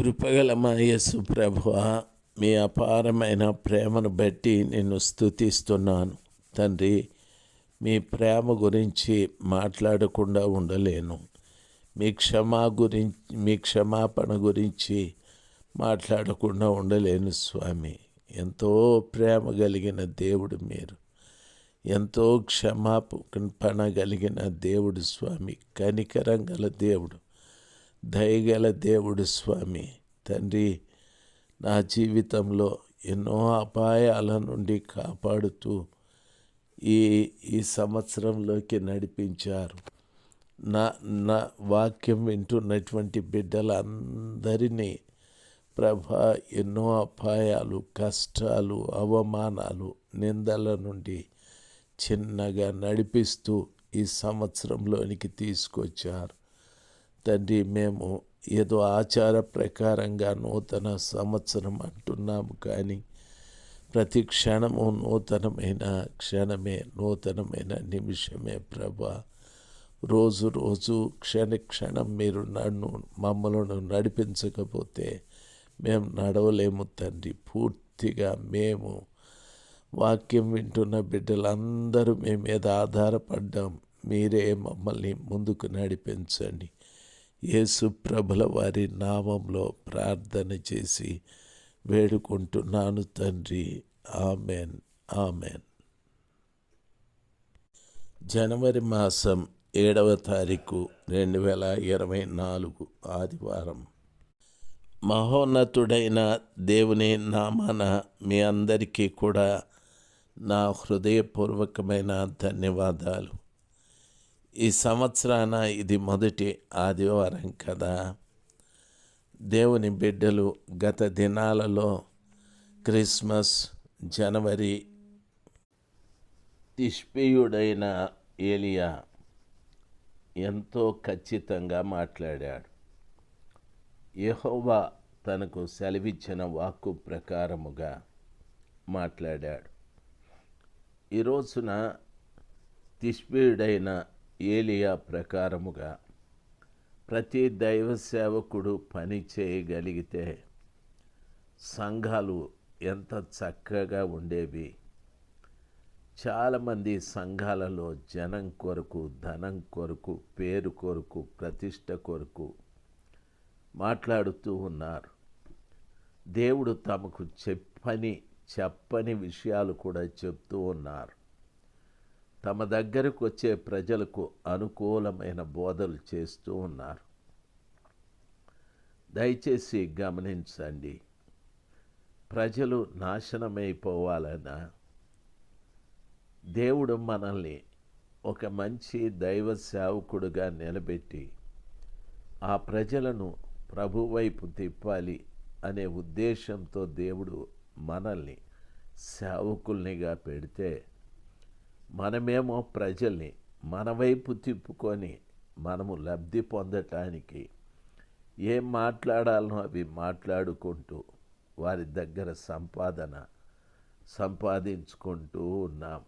కృపగల మా యేసు ప్రభువ? మీ అపారమైన ప్రేమను బట్టి నేను స్థుతిస్తున్నాను తండ్రి మీ ప్రేమ గురించి మాట్లాడకుండా ఉండలేను. మీ క్షమా గురించి మీ క్షమాపణ గురించి మాట్లాడకుండా ఉండలేను స్వామి. ఎంతో ప్రేమ కలిగిన దేవుడు మీరు. ఎంతో క్షమాపణ కలిగిన దేవుడు స్వామి. కనికరం గల దేవుడు. దయగల దేవుడు స్వామి తండ్రి నా జీవితంలో ఎన్నో అపాయాల నుండి కాపాడుతూ ఈ ఈ సంవత్సరంలోకి నడిపించారు. నా నా వాక్యం వింటున్నటువంటి బిడ్డలందరినీ ప్రభా ఎన్నో అపాయాలు కష్టాలు అవమానాలు నిందల నుండి చిన్నగా నడిపిస్తూ ఈ సంవత్సరంలోనికి తీసుకొచ్చారు. తండ్రి మేము ఏదో ఆచార ప్రకారంగా నూతన సంవత్సరం అంటున్నాము కానీ ప్రతి క్షణము నూతనమైన క్షణమే నూతనమైన నిమిషమే ప్రభా. రోజు రోజు క్షణ క్షణం మీరు నన్ను మమ్మలను నడిపించకపోతే మేము నడవలేము తండ్రి. పూర్తిగా మేము వాక్యం వింటున్న బిడ్డలందరూ మీ మీద ఆధారపడ్డాం. మీరే మమ్మల్ని ముందుకు నడిపించండి. యేసు ప్రభుల వారి నామంలో ప్రార్థన చేసి వేడుకుంటున్నాను తండ్రి. ఆమెన్. ఆమెన్. జనవరి మాసం ఏడవ తారీఖు రెండు వేల ఇరవై నాలుగు ఆదివారం. మహోన్నతుడైన దేవుని నామాన మీ అందరికీ కూడా నా హృదయపూర్వకమైన ధన్యవాదాలు. ఈ సంవత్సరాన ఇది మొదటి ఆదివారం కదా. దేవుని బిడ్డలు గత దినాలలో క్రిస్మస్ జనవరి తిష్పీయుడైన ఏలియా ఎంతో ఖచ్చితంగా మాట్లాడాడు. యహోవా తనకు సెలవిచ్చిన వాక్కు ప్రకారముగా మాట్లాడాడు. ఈ రోజున తిష్పీయుడైన ఏలియా ప్రకారముగా ప్రతి దైవ సేవకుడు పని చేయగలిగితే సంఘాలు ఎంత చక్కగా ఉండేవి. చాలామంది సంఘాలలో జనం కొరకు ధనం కొరకు పేరు కొరకు ప్రతిష్ట కొరకు మాట్లాడుతూ ఉన్నారు. దేవుడు తమకు చెప్పని చెప్పని విషయాలు కూడా చెప్తూ ఉన్నారు. తమ దగ్గరకు వచ్చే ప్రజలకు అనుకూలమైన బోధలు చేస్తూ ఉన్నారు. దయచేసి గమనించండి. ప్రజలు నాశనమైపోవాలన్నా దేవుడు మనల్ని ఒక మంచి దైవ సేవకుడుగా నిలబెట్టి ఆ ప్రజలను ప్రభు వైపు తిప్పాలి అనే ఉద్దేశంతో దేవుడు మనల్ని సేవకుల్నిగా పెడితే మనమేమో ప్రజల్ని మన వైపు తిప్పుకొని మనము లబ్ధి పొందటానికి ఏం మాట్లాడాలనో అవి మాట్లాడుకుంటూ వారి దగ్గర సంపాదన సంపాదించుకుంటూ ఉన్నాం.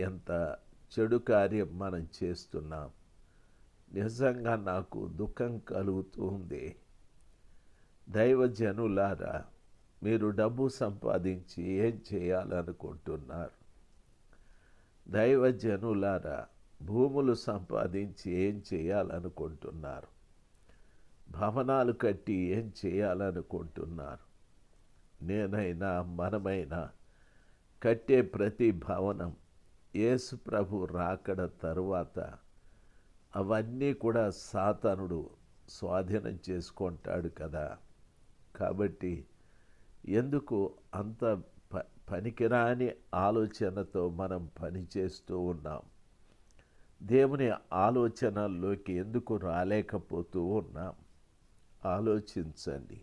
ఎంత చెడు కార్యం మనం చేస్తున్నాం. నిజంగా నాకు దుఃఖం కలుగుతూ ఉంది. దైవజనులారా మీరు డబ్బు సంపాదించి ఏం చేయాలనుకుంటున్నారు? దైవజనులారా భూములు సంపాదించి ఏం చేయాలనుకుంటున్నారు? భవనాలు కట్టి ఏం చేయాలనుకుంటున్నారు? నేనైనా మనమైనా కట్టే ప్రతి భవనం యేసు ప్రభు రాకడ తరువాత అవన్నీ కూడా సాతనుడు స్వాధీనం చేసుకుంటాడు కదా. కాబట్టి ఎందుకు అంత పనికిరాని ఆలోచనతో మనం పనిచేస్తూ ఉన్నాం. దేవుని ఆలోచనల్లోకి ఎందుకు రాలేకపోతూ ఉన్నాం? ఆలోచించండి.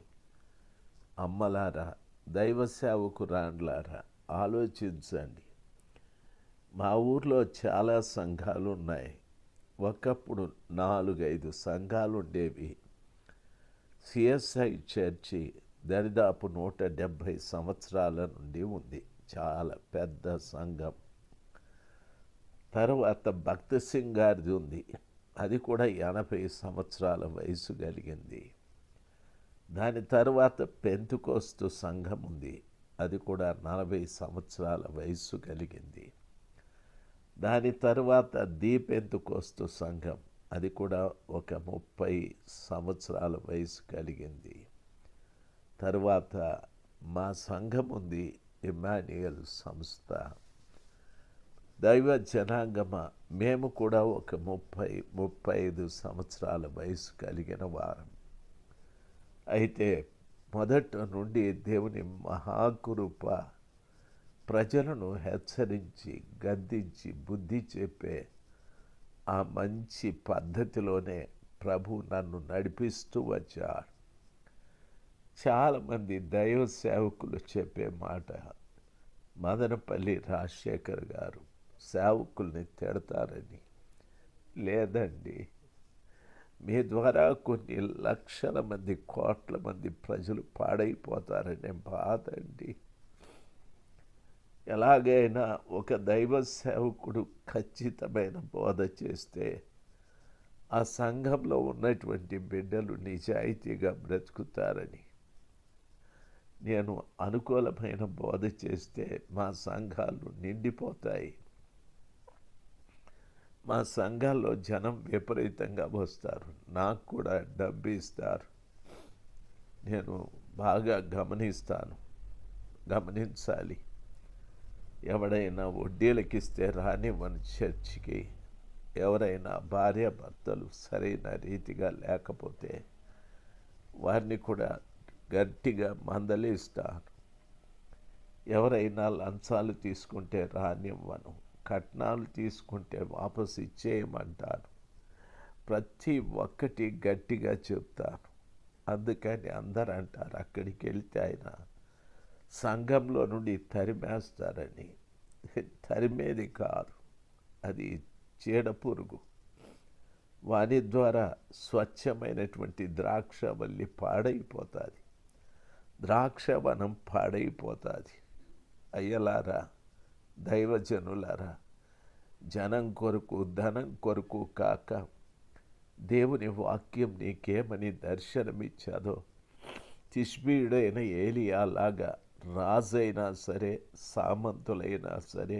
అమ్మలారా దైవ సేవకు రాండ్లారా ఆలోచించండి. మా ఊర్లో చాలా సంఘాలు ఉన్నాయి. ఒకప్పుడు నాలుగైదు సంఘాలు ఉండేవి సిఎస్ఐ చర్చి దరిదాపు నూట డెబ్భై సంవత్సరాల నుండి ఉంది. చాలా పెద్ద సంఘం. తర్వాత భక్త సింగ్ గారిది ఉంది. అది కూడా ఎనభై సంవత్సరాల వయసు కలిగింది. దాని తర్వాత పెంతుకోస్తు సంఘం ఉంది. అది కూడా నలభై సంవత్సరాల వయస్సు కలిగింది. దాని తర్వాత దీపెంతుకోస్తు సంఘం. అది కూడా ఒక ముప్పై సంవత్సరాల వయసు కలిగింది. తరువాత మా సంఘం ఉంది ఇమాన్యుయల్ సంస్థ. దైవ జనాంగమ. మేము కూడా ఒక ముప్పై ముప్పై ఐదు సంవత్సరాల వయసు కలిగిన వారం. అయితే మొదట నుండి దేవుని మహాకృప ప్రజలను హెచ్చరించి గద్దించి బుద్ధి చెప్పే ఆ మంచి పద్ధతిలోనే ప్రభు నన్ను నడిపిస్తూ వచ్చాడు. చాలామంది దైవ సేవకులు చెప్పే మాట మదనపల్లి రాజశేఖర్ గారు సేవకుల్ని తిడతారని. లేదండి మీ ద్వారా కొన్ని లక్షల మంది కోట్ల మంది ప్రజలు పాడైపోతారనే బాధ అండి. ఎలాగైనా ఒక దైవ సేవకుడు ఖచ్చితమైన బోధ చేస్తే ఆ సంఘంలో ఉన్నటువంటి బిడ్డలు నిజాయితీగా బ్రతుకుతారని. నేను అనుకూలమైన బోధ చేస్తే మా సంఘాలు నిండిపోతాయి. మా సంఘాల్లో జనం విపరీతంగా వస్తారు. నాకు కూడా డబ్బు ఇస్తారు నేను బాగా గమనిస్తాను. గమనించాలి. ఎవడైనా వడ్డీలకి ఇస్తే రానివ్వని చర్చికి ఎవరైనా భార్య భర్తలు సరైన రీతిగా లేకపోతే వారిని కూడా గట్టిగా మందలిస్తాను. ఎవరైనా లంచాలు తీసుకుంటే రానివ్వను. కట్నాలు తీసుకుంటే వాపసు ఇచ్చేయమంటాను. ప్రతి ఒక్కటి గట్టిగా చెప్తాను. అందుకని అందరు అంటారు అక్కడికి వెళ్తే ఆయన సంఘంలో నుండి తరిమేస్తారని. తరిమేది కాదు. అది చీడ పురుగు. వాని ద్వారా స్వచ్ఛమైనటువంటి ద్రాక్షవల్లి పాడైపోతుంది. ద్రాక్షవనం పాడైపోతుంది. అయ్యలారా దైవజనులారా జనం కొరకు ధనం కొరకు కాక దేవుని వాక్యం నీకేమని దర్శనమిచ్చాదో తిష్బీయుడైన ఏలియాలాగా రాజైనా సరే సామంతులైనా సరే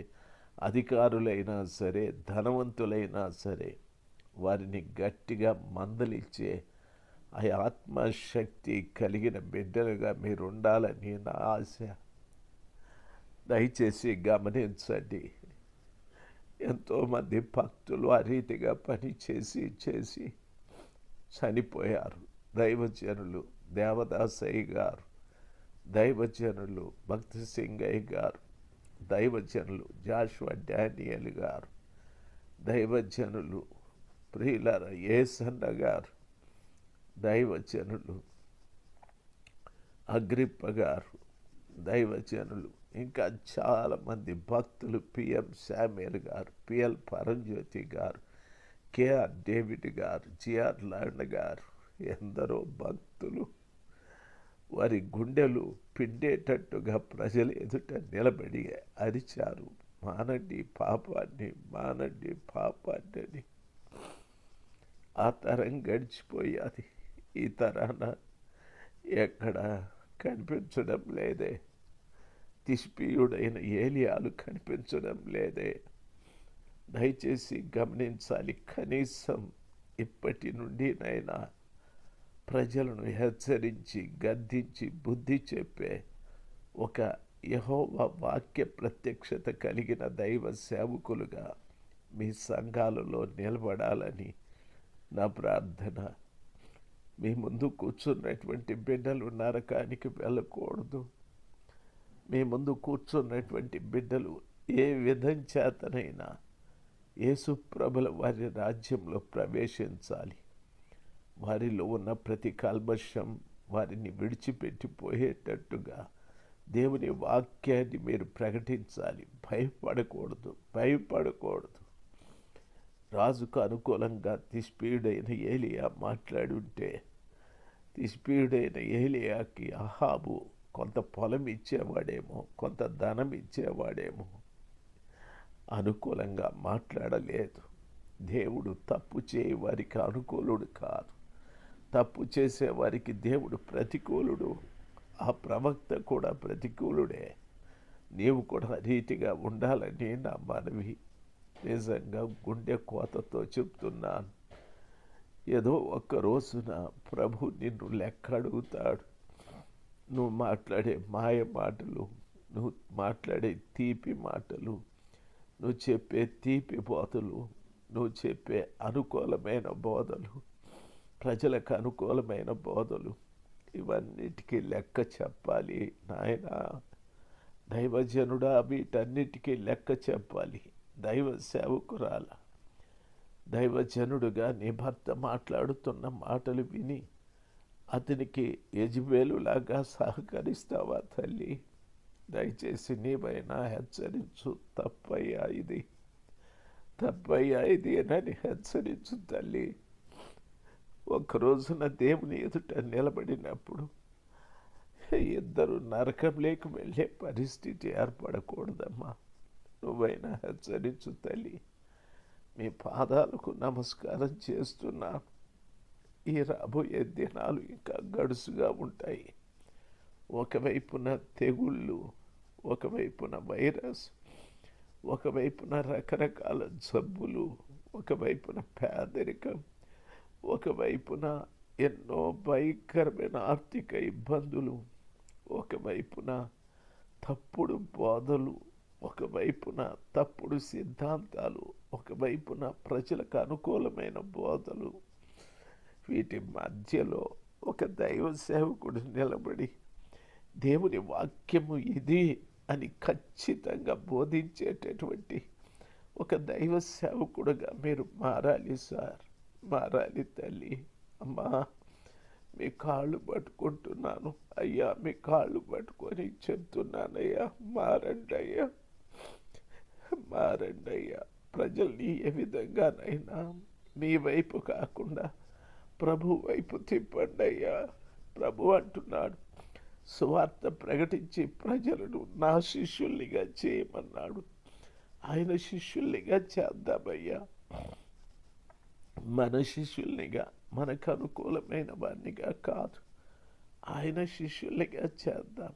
అధికారులైనా సరే ధనవంతులైనా సరే వారిని గట్టిగా మందలిచ్చే ఆ ఆత్మశక్తి కలిగిన బిడ్డలుగా మీరు ఉండాలని నా ఆశ. దయచేసి గమనించండి. ఎంతోమంది భక్తులు ఆ రీతిగా పని చేసి చేసి చనిపోయారు. దైవజనులు దేవదాసయ్య గారు దైవజనులు భక్తి సింగయ్య గారు దైవజనులు జాషువా డానియల్ గారు దైవజనులు ప్రియులర ఏసన్న గారు దైవజనులు. అగ్రిప్ప గారు దైవజనులు ఇంకా చాలామంది భక్తులు పిఎం శామ్యుల్ గారు పిఎల్ పరంజ్యోతి గారు కేఆర్ డేవిడ్ గారు జిఆర్ లాండ్ గారు ఎందరో భక్తులు. వారి గుండెలు పిండేటట్టుగా ప్రజలు ఎదుట నిలబడి అరిచారు. మానండి పాపాన్ని మానండి పాపాన్ని అని. ఆ తరం గడిచిపోయాది. ఈ తరాన ఎక్కడ కనిపించడం లేదే. తిష్పీయుడైన ఏలియాలు కనిపించడం లేదే. దయచేసి గమనించాలి కనీసం ఇప్పటి నుండి నైనా ప్రజలను హెచ్చరించి గద్దించి బుద్ధి చెప్పే ఒక యహోవ వాక్య ప్రత్యక్షత కలిగిన దైవ సేవకులుగా మీ సంఘాలలో నిలబడాలని నా ప్రార్థన. మీ ముందు కూర్చున్నటువంటి బిడ్డలు నరకానికి వెళ్ళకూడదు. మీ ముందు కూర్చున్నటువంటి బిడ్డలు ఏ విధం చేతనైనా యేసుప్రభుల వారి రాజ్యంలో ప్రవేశించాలి. వారిలో ఉన్న ప్రతి కల్మషం వారిని విడిచిపెట్టిపోయేటట్టుగా దేవుని వాక్యాన్ని మీరు ప్రకటించాలి. భయపడకూడదు భయపడకూడదు. రాజుకు అనుకూలంగా తిస్పీడైన ఏలియా మాట్లాడుంటే తిష్పీయుడైన ఏలియాకి అహాబు కొంత పొలం ఇచ్చేవాడేమో కొంత ధనం ఇచ్చేవాడేమో. అనుకూలంగా మాట్లాడలేదు. దేవుడు తప్పు చేయి వారికి అనుకూలుడు కాదు. తప్పు చేసేవారికి దేవుడు ప్రతికూలుడు. ఆ ప్రవక్త కూడా ప్రతికూలుడే. నీవు కూడా రీతిగా ఉండాలని నా మనవి. నిజంగా గుండె కోతతో చెప్తున్నాను. ఏదో ఒక్క రోజున ప్రభు నిన్ను లెక్క అడుగుతాడు నువ్వు మాట్లాడే మాయ మాటలు నువ్వు మాట్లాడే తీపి మాటలు నువ్వు చెప్పే తీపి బోధలు నువ్వు చెప్పే అనుకూలమైన బోధలు ప్రజలకు అనుకూలమైన బోధలు ఇవన్నిటికీ లెక్క చెప్పాలి నాయన. దైవజనుడా వీటన్నిటికీ లెక్క చెప్పాలి. దైవ సేవకురాల. దైవజనుడుగా నీ భర్త మాట్లాడుతున్న మాటలు విని అతనికి యజుబేలులాగా సహకరిస్తావా తల్లి? దయచేసి నీవైనా హెచ్చరించు. తప్పయ్యా ఇది. తప్పయ్యా ఇది అని హెచ్చరించు తల్లి. ఒక రోజున దేవుని ఎదుట నిలబడినప్పుడు ఇద్దరు నరకంలోకి వెళ్ళే పరిస్థితి ఏర్పడకూడదమ్మా. నువ్వైనా హెచ్చరించు తల్లి. మీ పాదాలకు నమస్కారం చేస్తున్నా. ఈ రాబోయే దినాలు ఇంకా గడుసుగా ఉంటాయి. ఒకవైపున తెగుళ్ళు ఒకవైపున వైరస్ ఒకవైపున రకరకాల జబ్బులు ఒకవైపున పేదరికం ఒకవైపున ఎన్నో భయంకరమైన ఆర్థిక ఇబ్బందులు ఒకవైపున తప్పుడు బోధలు ఒకవైపున తప్పుడు సిద్ధాంతాలు ఒకవైపున ప్రజలకు అనుకూలమైన బోధలు. వీటి మధ్యలో ఒక దైవ సేవకుడు నిలబడి దేవుని వాక్యము ఇది అని ఖచ్చితంగా బోధించేటటువంటి ఒక దైవ సేవకుడుగా మీరు మారాలి సార్. మారాలి తల్లి. అమ్మా మీ కాళ్ళు పట్టుకుంటున్నాను. అయ్యా మీ కాళ్ళు పట్టుకొని చెప్తున్నానయ్యా మారండి అయ్యా మారండయ్యా ప్రజల్ని ఏ విధంగానైనా మీ వైపు కాకుండా ప్రభు వైపు తిప్పండి అయ్యా ప్రభు అంటున్నాడు సువార్త ప్రకటించి ప్రజలను నా శిష్యుల్నిగా చేయమన్నాడు. ఆయన శిష్యుల్నిగా చేద్దామయ్యా. మన శిష్యుల్నిగా మనకు అనుకూలమైన వారినిగా కాదు. ఆయన శిష్యుల్నిగా చేద్దాం.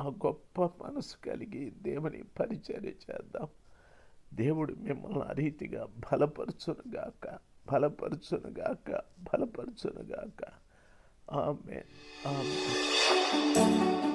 ఆ గొప్ప మనసు కలిగి దేవుని పరిచర్య చేద్దాం. దేవుడు మిమ్మల్ని ఆ రీతిగా బలపరచునుగాక బలపరచునుగాక బలపరచునుగాక. ఆమె ఆమె